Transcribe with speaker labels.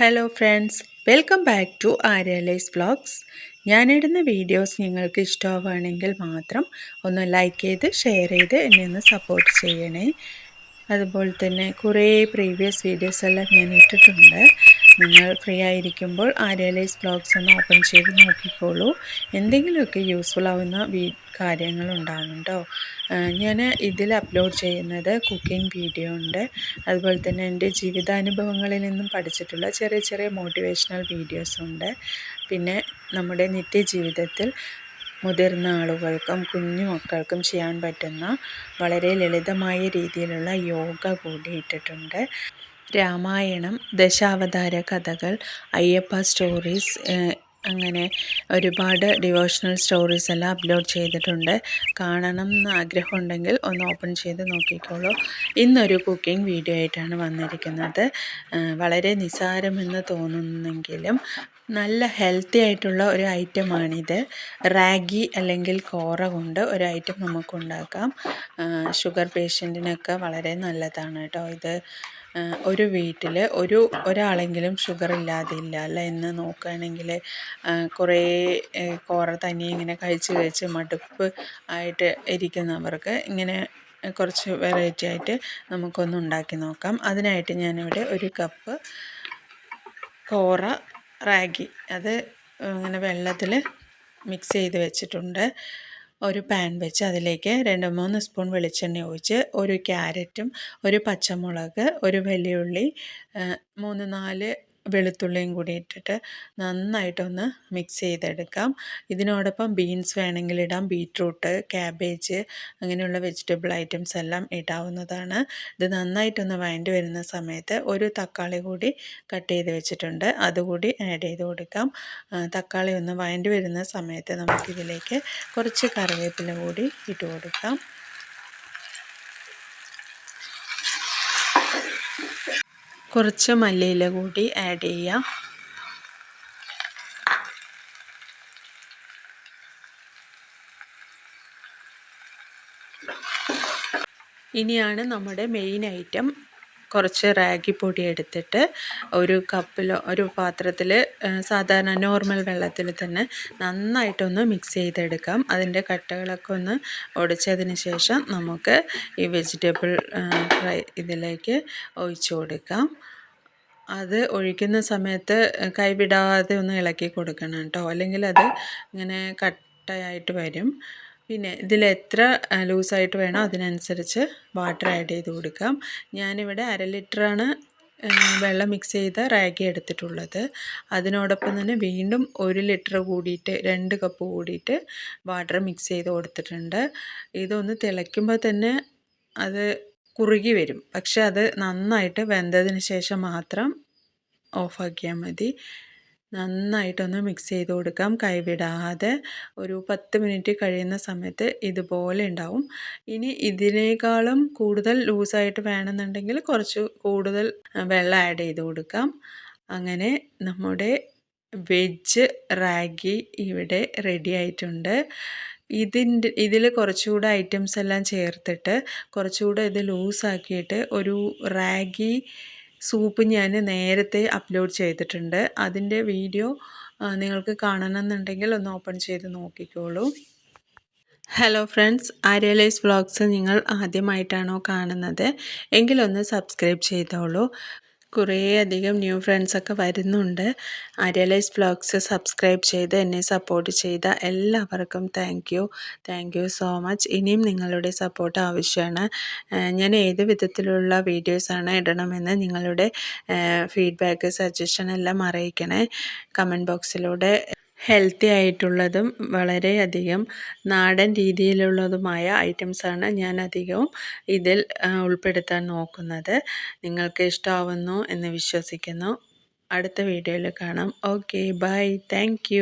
Speaker 1: Hello friends welcome back to ആര്യലൈസ് vlogs ഞാനിടുന്ന videos നിങ്ങൾക്ക് ഇഷ്ടമാവുകയാണെങ്കിൽ മാത്രം ഒന്ന് ലൈക്ക് ചെയ്ത് ഷെയർ ചെയ്ത് എന്നെ ഒന്ന് സപ്പോർട്ട് ചെയ്യണേ. അതുപോലെ തന്നെ കുറേ പ്രീവിയസ് വീഡിയോസ് എല്ലാം ഞാൻ ഇട്ടിട്ടുണ്ട്. നിങ്ങൾ ഫ്രീ ആയിരിക്കുമ്പോൾ ആര്യലൈസ് ബ്ലോഗ്സ് ഒന്ന് ഓപ്പൺ ചെയ്ത് നോക്കിക്കോളൂ. എന്തെങ്കിലുമൊക്കെ യൂസ്ഫുൾ ആവുന്ന കാര്യങ്ങൾ കേട്ടോ ഞാൻ ഇതിൽ അപ്ലോഡ് ചെയ്യുന്നത് കുക്കിംഗ് വീഡിയോ ഉണ്ട്. അതുപോലെ തന്നെ എന്റെ ജീവിതാനുഭവങ്ങളിൽ നിന്നും പഠിച്ചിട്ടുള്ള ചെറിയ ചെറിയ മോട്ടിവേഷണൽ വീഡിയോസ് ഉണ്ട്. പിന്നെ നമ്മുടെ നിത്യജീവിതത്തിൽ മുതിർന്ന ആളുകൾക്കും കുഞ്ഞു മക്കൾക്കും ചെയ്യാൻ പറ്റുന്ന വളരെ ലളിതമായ രീതിയിലുള്ള യോഗ കൂടി ഇട്ടിട്ടുണ്ട്. രാമായണം ദശാവതാര കഥകൾ അയ്യപ്പ സ്റ്റോറീസ് അങ്ങനെ ഒരുപാട് ഡിവോഷണൽ സ്റ്റോറീസ് എല്ലാം അപ്ലോഡ് ചെയ്തിട്ടുണ്ട്. കാണണം എന്ന് ആഗ്രഹമുണ്ടെങ്കിൽ ഒന്ന് ഓപ്പൺ ചെയ്ത് നോക്കിക്കോളൂ. ഇന്നൊരു കുക്കിംഗ് വീഡിയോ ആയിട്ടാണ് വന്നിരിക്കുന്നത്. വളരെ നിസാരമെന്ന് തോന്നുന്നെങ്കിലും നല്ല ഹെൽത്തി ആയിട്ടുള്ള ഒരു ഐറ്റമാണിത് റാഗി അല്ലെങ്കിൽ കോറ കൊണ്ട് ഒരു ഐറ്റം നമുക്കുണ്ടാക്കാം. ഷുഗർ പേഷ്യന്റിനൊക്കെ വളരെ നല്ലതാണ് കേട്ടോ ഇത്. ഒരു വീട്ടിൽ ഒരു ഒരാളെങ്കിലും ഷുഗർ ഇല്ലാതെ ഇല്ല അല്ല എന്ന് നോക്കുകയാണെങ്കിൽ കുറേ കോറ തനിയെ ഇങ്ങനെ കഴിച്ച് കഴിച്ച് മടുപ്പ് ആയിട്ട് ഇരിക്കുന്നവർക്ക് ഇങ്ങനെ കുറച്ച് വെറൈറ്റി ആയിട്ട് നമുക്കൊന്ന് ഉണ്ടാക്കി നോക്കാം. അതിനായിട്ട് ഞാനിവിടെ ഒരു കപ്പ് കോറ റാഗി അത് ഇങ്ങനെ വെള്ളത്തിൽ മിക്സ് ചെയ്ത് വെച്ചിട്ടുണ്ട്. ഒരു പാൻ വെച്ച് അതിലേക്ക് രണ്ട് മൂന്ന് സ്പൂൺ വെളിച്ചെണ്ണ ഒഴിച്ച് ഒരു ക്യാരറ്റും ഒരു പച്ചമുളക് ഒരു വെള്ളിയുള്ളി മൂന്ന് നാല് വെളുത്തുള്ളിയും കൂടി ഇട്ടിട്ട് നന്നായിട്ടൊന്ന് മിക്സ് ചെയ്തെടുക്കാം. ഇതിനോടൊപ്പം ബീൻസ് വേണമെങ്കിൽ ഇടാം. ബീട്രൂട്ട് ക്യാബേജ് അങ്ങനെയുള്ള വെജിറ്റബിൾ ഐറ്റംസ് എല്ലാം ഇടാവുന്നതാണ്. ഇത് നന്നായിട്ടൊന്ന് വഴണ്ടി വരുന്ന സമയത്ത് ഒരു തക്കാളി കൂടി കട്ട് ചെയ്ത് വെച്ചിട്ടുണ്ട്. അതുകൂടി ആഡ് ചെയ്ത് കൊടുക്കാം. തക്കാളി ഒന്ന് വഴണ്ടി വരുന്ന സമയത്ത് നമുക്കിതിലേക്ക് കുറച്ച് കറിവേപ്പില കൂടി ഇട്ട് കൊടുക്കാം. കുറച്ച് മല്ലിയില കൂടി ആഡ് ചെയ്യാം. ഇനിയാണ് നമ്മുടെ മെയിൻ ഐറ്റം കുറച്ച് റാഗി പൊടി എടുത്തിട്ട് ഒരു കപ്പിലോ ഒരു പാത്രത്തിൽ സാധാരണ നോർമൽ വെള്ളത്തിൽ തന്നെ നന്നായിട്ടൊന്ന് മിക്സ് ചെയ്തെടുക്കാം. അതിന്റെ കട്ടകളൊക്കെ ഒന്ന് ഒടിച്ചതിന് ശേഷം നമുക്ക് ഈ വെജിറ്റബിൾ ഫ്രൈ ഇതിലേക്ക് ഒഴിച്ചു കൊടുക്കാം. അത് ഒഴിക്കുന്ന സമയത്ത് കൈവിടാതെ ഒന്ന് ഇളക്കി കൊടുക്കണം കേട്ടോ. അല്ലെങ്കിൽ അത് ഇങ്ങനെ കട്ടയായിട്ട് വരും. പിന്നെ ഇതിൽ എത്ര ലൂസായിട്ട് വേണോ അതിനനുസരിച്ച് വാട്ടർ ആഡ് ചെയ്ത് കൊടുക്കാം. ഞാനിവിടെ അര ലിറ്ററാണ് വെള്ളം മിക്സ് ചെയ്ത റാഗി എടുത്തിട്ടുള്ളത്. അതിനോടൊപ്പം തന്നെ വീണ്ടും ഒരു ലിറ്റർ കൂടിയിട്ട് രണ്ട് കപ്പ് കൂടിയിട്ട് വാട്ടർ മിക്സ് ചെയ്ത് കൊടുത്തിട്ടുണ്ട്. ഇതൊന്ന് തിളയ്ക്കുമ്പോൾ തന്നെ അത് കുറുകി വരും. പക്ഷെ അത് നന്നായിട്ട് വെന്തതിന് ശേഷം മാത്രം ഓഫാക്കിയാൽ മതി. നന്നായിട്ടൊന്ന് മിക്സ് ചെയ്ത് കൊടുക്കാം. കൈവിടാതെ ഒരു പത്ത് മിനിറ്റ് കഴിയുന്ന സമയത്ത് ഇതുപോലെ ഉണ്ടാവും. ഇനി ഇതിനേക്കാളും കൂടുതൽ ലൂസായിട്ട് വേണമെന്നുണ്ടെങ്കിൽ കുറച്ച് കൂടുതൽ വെള്ളം ആഡ് ചെയ്ത് കൊടുക്കാം. അങ്ങനെ നമ്മുടെ വെജ് റാഗി ഇവിടെ റെഡി ആയിട്ടുണ്ട്. ഇതിന്റെ ഇതിൽ കുറച്ചുകൂടെ ഐറ്റംസ് എല്ലാം ചേർത്തിട്ട് കുറച്ചുകൂടെ ഇത് ലൂസാക്കിയിട്ട് ഒരു റാഗി സൂപ്പ് ഞാൻ നേരത്തെ അപ്ലോഡ് ചെയ്തിട്ടുണ്ട്. അതിന്റെ വീഡിയോ നിങ്ങൾക്ക് കാണണമെന്നുണ്ടെങ്കിൽ ഒന്ന് ഓപ്പൺ ചെയ്ത് നോക്കിക്കോളൂ. ഹലോ ഫ്രണ്ട്സ് ആര്യലൈസ് വ്ളോഗ്സ് നിങ്ങൾ ആദ്യമായിട്ടാണോ കാണുന്നത്? എങ്കിലൊന്ന് സബ്സ്ക്രൈബ് ചെയ്തോളൂ. കുറേയധികം ന്യൂ ഫ്രണ്ട്സൊക്കെ വരുന്നുണ്ട്. ആര്യലൈസ് വ്ളോഗ്സ് സബ്സ്ക്രൈബ് ചെയ്ത് എന്നെ സപ്പോർട്ട് ചെയ്ത എല്ലാവർക്കും thank you thank you so much ഇനിയും നിങ്ങളുടെ സപ്പോർട്ട് ആവശ്യമാണ്. ഞാൻ ഏത് വിധത്തിലുള്ള വീഡിയോസാണ് ഇടണമെന്ന് നിങ്ങളുടെ ഫീഡ്ബാക്ക് സജഷൻ എല്ലാം അറിയിക്കണേ. കമന്റ് ബോക്സിലൂടെ ഹെൽത്തി ആയിട്ടുള്ളതും വളരെയധികം നാടൻ രീതിയിലുള്ളതുമായ ഐറ്റംസാണ് ഞാൻ അധികവും ഇതിൽ ഉൾപ്പെടുത്താൻ നോക്കുന്നത്. നിങ്ങൾക്ക് ഇഷ്ടമാവുന്നു എന്ന് വിശ്വസിക്കുന്നു. അടുത്ത വീഡിയോയിൽ കാണാം. Okay bye thank